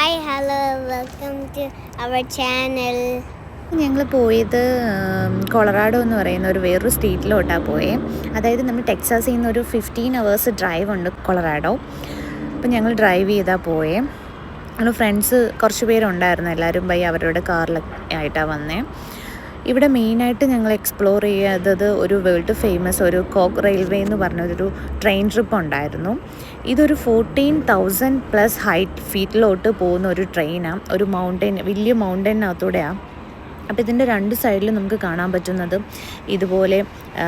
Hi hello welcome to our channel ഞങ്ങൾ പോയത് Colorado എന്ന് പറയുന്ന ഒരു വേറൊരു സ്റ്റേറ്റിലോട്ടാണ് പോയേ. അതായത് നമ്മൾ ടെക്സാസിൽ നിന്ന് ഒരു ഫിഫ്റ്റീൻ അവേഴ്സ് ഡ്രൈവ് ഉണ്ട് കൊളറാഡോ. അപ്പം ഞങ്ങൾ ഡ്രൈവ് ചെയ്താൽ പോയേ. ഞങ്ങൾ ഫ്രണ്ട്സ് കുറച്ച് പേരുണ്ടായിരുന്നു. എല്ലാവരും പോയി അവരുടെ കാറിലൊക്കെ ആയിട്ടാണ് വന്നേ. ഇവിടെ മെയിനായിട്ട് ഞങ്ങൾ എക്സ്പ്ലോർ ചെയ്തത് ഒരു വേൾഡ് ഫേമസ് ഒരു കോക്ക് റെയിൽവേ എന്ന് പറഞ്ഞൊരു ട്രെയിൻ ട്രിപ്പ് ഉണ്ടായിരുന്നു. ഇതൊരു ഫോർട്ടീൻ തൗസൻഡ് പ്ലസ് ഹൈറ്റ് ഫീറ്റിലോട്ട് പോകുന്ന ഒരു ട്രെയിനാണ് ഒരു മൗണ്ടൻ വലിയ മൗണ്ടനകത്തൂടെയാണ് അപ്പോൾ ഇതിന്റെ രണ്ട് സൈഡിലും നമുക്ക് കാണാൻ പറ്റുന്നത് ഇതുപോലെ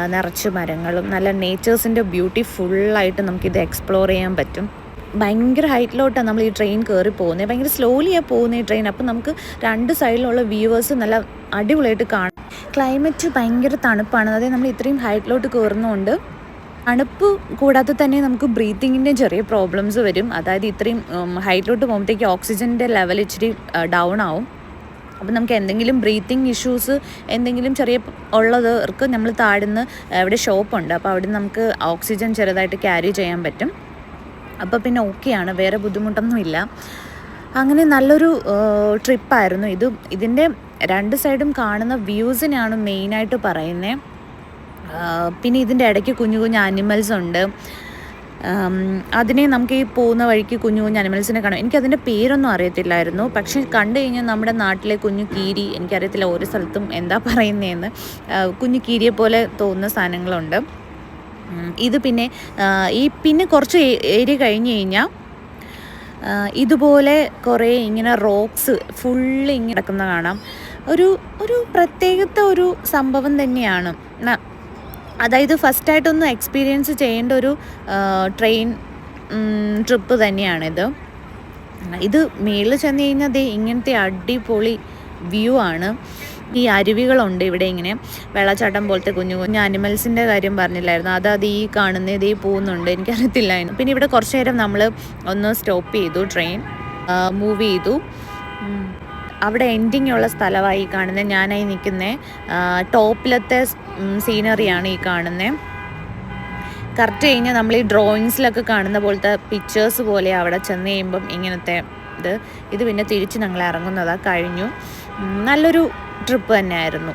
നിറച്ച് മരങ്ങളും നല്ല നേച്ചേഴ്സിന്റെ ബ്യൂട്ടി ഫുള്ളായിട്ട് നമുക്കിത് എക്സ്പ്ലോർ ചെയ്യാൻ പറ്റും. ഭയങ്കര ഹൈറ്റിലോട്ടാണ് നമ്മൾ ഈ ട്രെയിൻ കയറി പോകുന്നത്. ഭയങ്കര സ്ലോലിയാണ് പോകുന്നത് ഈ ട്രെയിൻ അപ്പം നമുക്ക് രണ്ട് സൈഡിലുള്ള വ്യൂവേഴ്സ് നല്ല അടിപൊളിയായിട്ട് കാണാം. ക്ലൈമറ്റ് ഭയങ്കര തണുപ്പാണ്. അതായത് നമ്മൾ ഇത്രയും ഹൈറ്റിലോട്ട് കയറുന്നതുകൊണ്ട് തണുപ്പ് കൂടാതെ തന്നെ നമുക്ക് ബ്രീത്തിങ്ങിന്റെ ചെറിയ പ്രോബ്ലംസ് വരും. അതായത് ഇത്രയും ഹൈറ്റിലോട്ട് പോകുമ്പോഴത്തേക്ക് ഓക്സിജന്റെ ലെവൽ ഇച്ചിരി ഡൗൺ ആവും. അപ്പം നമുക്ക് എന്തെങ്കിലും ബ്രീത്തിങ് ഇഷ്യൂസ് എന്തെങ്കിലും ചെറിയ ഉള്ളവർക്ക് നമ്മൾ താഴ്ന്ന് അവിടെ ഷോപ്പുണ്ട് അപ്പോൾ അവിടെ നമുക്ക് ഓക്സിജൻ ചെറുതായിട്ട് ക്യാരി ചെയ്യാൻ പറ്റും. അപ്പോൾ പിന്നെ ഓക്കെയാണ് വേറെ ബുദ്ധിമുട്ടൊന്നുമില്ല. അങ്ങനെ നല്ലൊരു ട്രിപ്പായിരുന്നു ഇത്. ഇതിന്റെ രണ്ട് സൈഡും കാണുന്ന വ്യൂസിനാണ് മെയിനായിട്ട് പറയുന്നത് പിന്നെ ഇതിന്റെ ഇടയ്ക്ക് കുഞ്ഞു കുഞ്ഞു ആനിമൽസ് ഉണ്ട്. അതിനെ നമുക്ക് ഈ പോകുന്ന വഴിക്ക് കുഞ്ഞു കുഞ്ഞു അനിമൽസിനെ കാണാം. എനിക്കതിന്റെ പേരൊന്നും അറിയത്തില്ലായിരുന്നു. പക്ഷെ കണ്ടു കഴിഞ്ഞാൽ നമ്മുടെ നാട്ടിലെ കുഞ്ഞു കീരി എനിക്കറിയത്തില്ല ഓരോ സ്ഥലത്തും എന്താ പറയുന്നതെന്ന് കുഞ്ഞു കീരിയെ പോലെ തോന്നുന്ന സാധനങ്ങളുണ്ട്. ഇത് പിന്നെ ഈ പിന്നെ കുറച്ച് ഏരിയ കഴിഞ്ഞ് കഴിഞ്ഞാൽ ഇതുപോലെ കുറേ ഇങ്ങനെ റോക്സ് ഫുള്ള് ഇങ്ങനെ കിടക്കുന്ന കാണാം. ഒരു ഒരു പ്രത്യേകത്തെ ഒരു സംഭവം തന്നെയാണ്. അതായത് ഫസ്റ്റായിട്ടൊന്ന് എക്സ്പീരിയൻസ് ചെയ്യേണ്ട ഒരു ട്രെയിൻ ട്രിപ്പ് തന്നെയാണിത്. ഇത് മേളിൽ ചെന്ന് കഴിഞ്ഞാൽ ഇങ്ങനത്തെ അടിപൊളി വ്യൂ ആണ്. ഈ അരുവികളുണ്ട് ഇവിടെ ഇങ്ങനെ വെള്ളച്ചാട്ടം പോലത്തെ കുഞ്ഞു കുഞ്ഞു അനിമൽസിന്റെ കാര്യം പറഞ്ഞില്ലായിരുന്നു. അത് അത് ഈ കാണുന്ന ഇത് ഈ പോകുന്നുണ്ട് എനിക്കറിയത്തില്ലായിരുന്നു. പിന്നെ ഇവിടെ കുറച്ച് നേരം നമ്മൾ ഒന്ന് സ്റ്റോപ്പ് ചെയ്തു ട്രെയിൻ മൂവ് ചെയ്തു. അവിടെ എൻഡിങ് ഉള്ള സ്ഥലമായി കാണുന്നത് ഞാനായി നിൽക്കുന്നത് ടോപ്പിലത്തെ സീനറിയാണ് ഈ കാണുന്നത് കറക്റ്റ് കഴിഞ്ഞാൽ നമ്മൾ ഈ ഡ്രോയിങ്സിലൊക്കെ കാണുന്ന പോലത്തെ പിക്ചേഴ്സ് പോലെ അവിടെ ചെന്ന് കഴിയുമ്പം ഇങ്ങനത്തെ ഇത്. ഇത് പിന്നെ തിരിച്ച് ഞങ്ങൾ ഇറങ്ങുന്നതാണ് കഴിഞ്ഞു. നല്ലൊരു ട്രിപ്പ് തന്നെയായിരുന്നു.